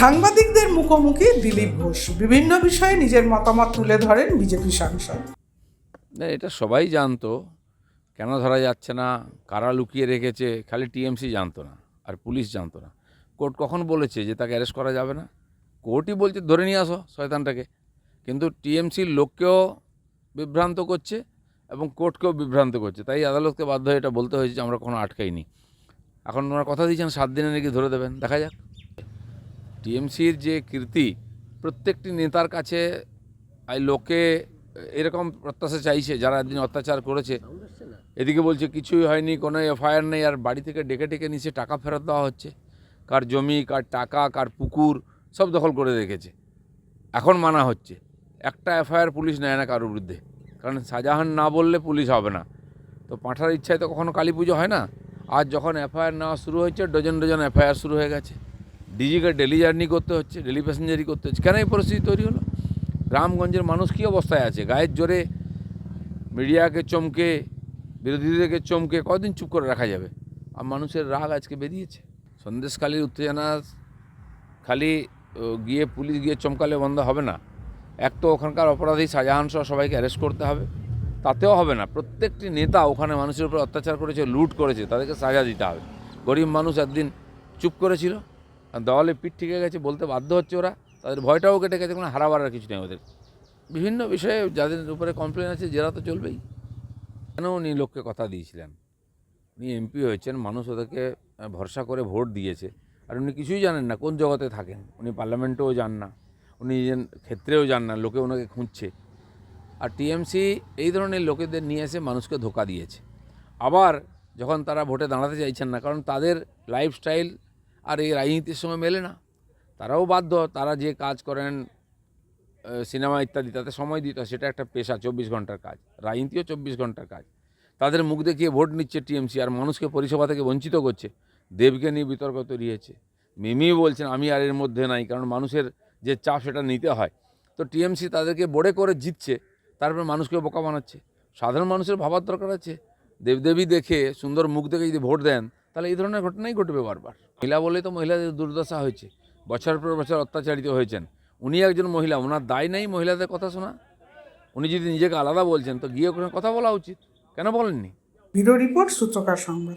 সাংবাদিকদের মুখোমুখি দিলীপ ঘোষ। বিভিন্ন বিষয়ে নিজের মতামত তুলে ধরেন বিজেপি সাংসদ। না, এটা সবাই জানতো। কেন ধরা যাচ্ছে না? কারা লুকিয়ে রেখেছে? খালি টিএমসি জানতো না, আর পুলিশ জানতো না। কোর্ট কখন বলেছে যে তাকে অ্যারেস্ট করা যাবে না? কোর্টই বলছে, ধরে নিয়ে আসো শয়তানটাকে। কিন্তু টিএমসির লোককেও বিভ্রান্ত করছে এবং কোর্টকেও বিভ্রান্ত করছে। তাই আদালতকে বাধ্য হয়ে এটা বলতে হয়েছে যে আমরা কোনো আটকাইনি। এখন ওনারা কথা দিয়েছেন, সাত দিনে নাকি ধরে দেবেন। দেখা যাক। টিএমসির যে কীর্তি, প্রত্যেকটি নেতার কাছে লোকে এরকম প্রত্যাশা চাইছে, যারা একদিন অত্যাচার করেছে। এদিকে বলছে, কিছুই হয়নি, কোনো এফআইআর নেই, আর বাড়ি থেকে ডেকে ডেকে নিচে টাকা ফেরত দেওয়া হচ্ছে। কার জমি, কার টাকা, কার পুকুর, সব দখল করে রেখেছে। এখন মানা হচ্ছে, একটা এফআইআর পুলিশ নেয় না কারোর বিরুদ্ধে। কারণ শাহজাহান না বললে পুলিশ হবে না। তো পাঁঠার ইচ্ছায় তো কখনো কালী পুজো হয় না। আর যখন এফআইআর নেওয়া শুরু হয়েছে, ডজন ডজন এফআইআর শুরু হয়ে গেছে। ডিজিকে ডেলি জার্নি করতে হচ্ছে ডেলি প্যাসেঞ্জারি করতে হচ্ছে। কেন এই পরিস্থিতি তৈরি হলো? গ্রামগঞ্জের মানুষ কী অবস্থায় আছে? গায়ের জোরে মিডিয়াকে চমকে, বিরোধীদেরকে চমকে কদিন চুপ করে রাখা যাবে? আর মানুষের রাগ আজকে বেরিয়েছে। সন্দেশখালীর উত্তেজনা খালি গিয়ে পুলিশ গিয়ে চমকালে বন্ধ হবে না। এক তো ওখানকার অপরাধী শাহজাহান সহ সবাইকে অ্যারেস্ট করতে হবে। তাতেও হবে না। প্রত্যেকটি নেতা ওখানে মানুষের উপর অত্যাচার করেছে, লুট করেছে, তাদেরকে সাজা দিতে হবে। গরিব মানুষ একদিন চুপ করেছিল। দেওয়ালে পিঠ ঠিকে গেছে বলতে বাধ্য হচ্ছে ওরা। তাদের ভয়টাও কেটে গেছে, কোনো হারাবার আর কিছু নেই ওদের। বিভিন্ন বিষয়ে যাদের উপরে কমপ্লেন আছে, জেরা তো চলবেই। কেন উনি লোককে কথা দিয়েছিলেন? উনি এমপি হয়েছেন, মানুষ ওদেরকে ভরসা করে ভোট দিয়েছে। আর উনি কিছুই জানেন না, কোন জগতে থাকেন। উনি পার্লামেন্টেও যান না, উনি নিজের ক্ষেত্রেও যান না, লোকে ওনাকে খুঁজছে। আর টিএমসি এই ধরনের লোকেদের নিয়ে এসে মানুষকে ধোকা দিয়েছে। আবার যখন তারা ভোটে দাঁড়াতে চাইছেন না, কারণ তাদের লাইফস্টাইল আর এই রাজনীতির সময় মেলে না। তারাও বাধ্য, তারা যে কাজ করেন সিনেমা ইত্যাদি, তাতে সময় দিতে সেটা একটা পেশা, চব্বিশ ঘণ্টার কাজ। রাজনীতিও চব্বিশ ঘণ্টার কাজ। তাদের মুখ দেখিয়ে ভোট নিচ্ছে টিএমসি, আর মানুষকে পরিষেবা থেকে বঞ্চিত করছে, দেবকে নিয়ে বিতর্ক তৈরি হয়েছে। মিমি বলছেন, আমি আর এর মধ্যে নাই, কারণ মানুষের যে চাপ, সেটা নিতে হয়। তো টিএমসি তাদেরকে বড়ে করে জিতছে তারপর মানুষকে বোকা বানাচ্ছে। সাধারণ মানুষের ভাবার দরকার আছে। দেবদেবী দেখে, সুন্দর মুখ দেখে যদি ভোট দেন তাহলে এই ধরনের ঘটনাই ঘটবে বারবার। মহিলা বলেই তো মহিলাদের দুর্দশা হয়েছে। বছর পর বছর অত্যাচারিত হয়েছেন। উনি একজন মহিলা, ওনার দায় নেই মহিলাদের কথা শোনা। উনি যদি নিজেকে আলাদা বলছেন, তো গিয়ে কথা বলা উচিত। কেন বলেননি? ব্যুরো রিপোর্ট, সূচকার সংবাদ।